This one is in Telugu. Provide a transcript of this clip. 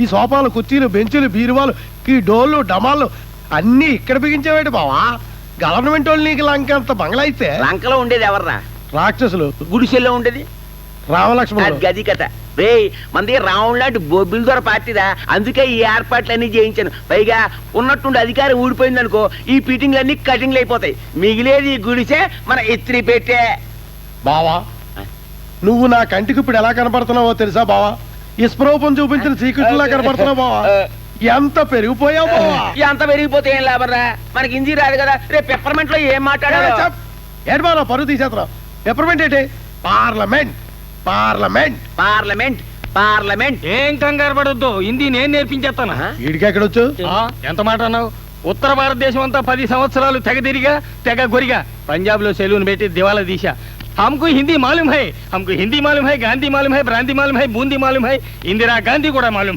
ఈ సోఫాలు కుర్చీలు బెంచులు బీరువాలు ఈ డోళ్ళు డమాలు అన్ని ఇక్కడ బిగించేవాడు బావా? గవర్నమెంట్ వాళ్ళు నీకు లంకంత బంగ్లా అయితే? లంకలో ఉండేది ఎవర్రా? రాక్షసులు. గుడిసెల్లో ఉండేది? అది రామలక్ష్మణులు గది కథ. రే మనది రావణ్ లాంటి బొబ్బిల దొర పార్టీదా? అందుకే ఈ ఏర్పాట్లన్నీ చేయించాను. పైగా ఉన్నట్టుండి అధికారం ఊడిపోయింది అనుకో ఈ ఫిట్టింగ్లన్నీ కటింగ్లు అయిపోతాయి. మిగిలేది ఈ గుడిసే మన ఇస్త్రీ పెట్టే బావా నువ్వు నా కంటికి ఇప్పుడు ఎలా కనపడుతున్నావో తెలుసా బావా? ఇస్ప్రూపం చూపించిన శ్రీకృష్ణులా కనపడుతున్నావు బావా? ఎంత పెరిగిపోయావు బావా? ఎంత పెరిగిపోతే ఏం లాభరా మనకి హిందీ రాదు కదా రేపు పెప్పర్మెంట్లో ఏం మాట్లాడాలో? చెప్. ఏంటి పరుగు తీసేస్తున్నావు పెప్పర్మెంట్ ఏంటి? Parliament parliament. Parliament parliament. ఏం కంగారు పడొద్దు హిందీ నేను నేర్పించేస్తాను. వీడికి ఎక్కడొచ్చు ఎంత మాట అన్నావు? ఉత్తర భారతదేశం అంతా పది సంవత్సరాలు తెగ తిరిగా తెగ గొరిగా. పంజాబ్లో సెలూన్ పెట్టి దివాలా తీశా. हमको हिंदी मालूम है, हमको हिंदी मालूम है, गांधी मालूम है ब्रांदी मालूम है, बूंदी मालूम है, इंदिरा गांधी को मालूम